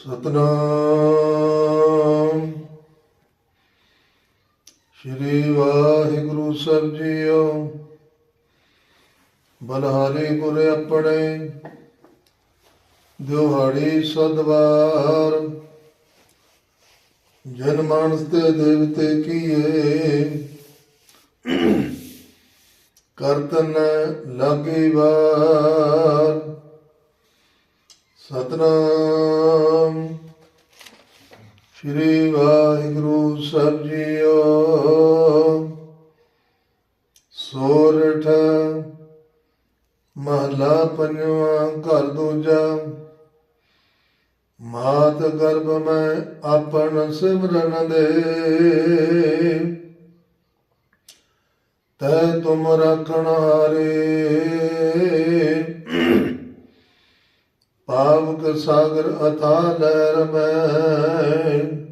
ਸਤਨਾਮ। ਸ਼੍ਰੀ ਵਾਹਿਗੁਰੂ ਸਾਹਿਬ ਜੀਓ, ਬਲਹਾਰੀ ਗੁਰ ਆਪਣੇ ਦਿਹਾੜੀ ਸਦਵਾਰ। ਜਨ ਤੇ ਦੇਵਤੇ ਕੀਏ, ਕਰਤਨ ਲਾਗੇ ਵਾਰ। ਸਤਨਾਮ ਸ਼੍ਰੀ ਵਾਹਿਗੁਰੂ ਸਾਹਿਬ ਜੀਓ। ਸੋਰਠ, ਮਹਲਾ ਪੰਜਵਾਂ, ਘਰ ਦੂਜਾ। ਮਾਤ ਗਰਭ ਮੈਂ ਆਪਨ ਸਿਮਰਨ ਦੇ। ਤੈ ਤੁਮ ਰਖਣ ਹਾਰੇ। ਪਾਵਕ ਸਾਗਰ ਅਥਾ ਲਹਿਰ ਮੈਂ।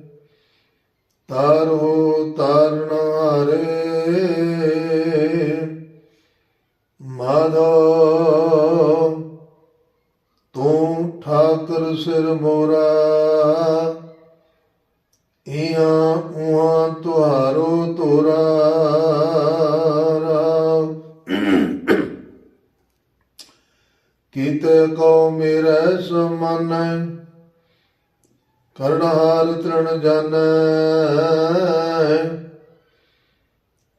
ਤਾਰੋ ਤਾਰਨ ਮਾਧੋ ਤੂੰ ਠਾਕਰ ਸਿਰ ਮੋਰਾ ਇਆਂ ਉਆਂ ਤੁਹਾਰੋ ਤੋਰਾ ਰਾਮ। ਕੀਤੇ ਕੋ ਮੇਰੇ ਸਮਨ ਕਰਣ ਹਾਰ ਤ੍ਰਣ ਜਾਣੈ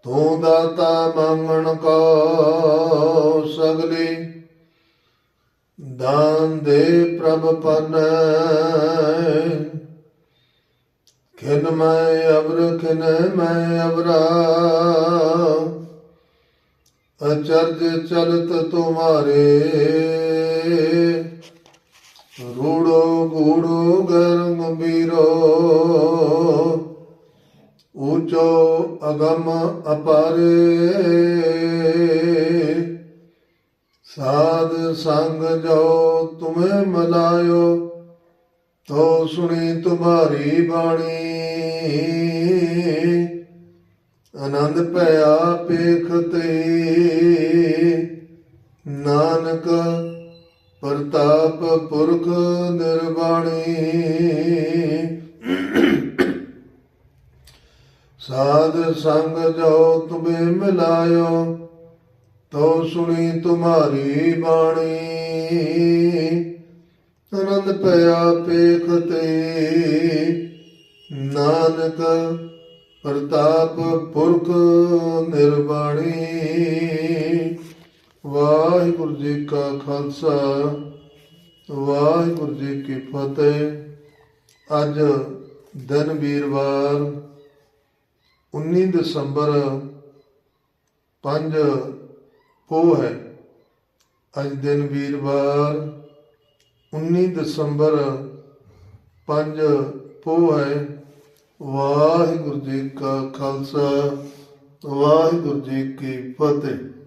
ਤੂੰ ਦਾਤਾ ਮੰਗਣ ਕੋ ਸਗਲੀ, ਦਾਨ ਦੇ ਪ੍ਰਭ ਪਨੈ। ਖਿਨ ਮੈਂ ਅਬਰ ਖਿਨ ਮੈਂ ਅਬਰਾ ਅਚਰਜ ਚਲਤ ਤੁਮਾਰੇ। ਰੂੜੋ ਗੂੜੋ ਗਰਮ ਗੰਭੀਰੋ ਊਚੋ ਅਗਮ ਅਪਾਰੇ। ਸਾਧ ਸੰਗ ਜੋ ਤੁਮੇ ਮਲਾਇਓ, ਤੋ ਸੁਣੀ ਤੁਮਾਰੀ ਬਾਣੀ। ਆਨੰਦ ਭਇਆ ਪੇਖਤੇ ਨਾਨਕ ਪ੍ਰਤਾਪ ਪੁਰਖ ਨਿਰਵਾਣੀ। ਸਾਧ ਸੰਗ ਜੋ ਤੁਮੇ ਮਿਲਾਇਓ ਤੋ ਸੁਣੀ ਤੁਮਾਰੀ ਬਾਣੀ। ਆਨੰਦ ਪਿਆ ਪੇਖਤੇ ਨਾਨਕ ਪ੍ਰਤਾਪ ਪੁਰਖ ਨਿਰਵਾਣੀ। ਵਾਹਿਗੁਰੂ ਜੀ ਕਾ ਖਾਲਸਾ, ਵਾਹਿਗੁਰੂ ਜੀ ਕੀ ਫਤਿਹ। ਅੱਜ ਦਿਨ ਵੀਰਵਾਰ 19 ਦਸੰਬਰ 5 ਪੋ ਹੈ। ਅੱਜ ਦਿਨ ਵੀਰਵਾਰ 19 ਦਸੰਬਰ 5 ਪੋ ਹੈ। ਵਾਹਿਗੁਰੂ ਜੀ ਕਾ ਖਾਲਸਾ, ਵਾਹਿਗੁਰੂ ਜੀ ਕੀ ਫਤਿਹ।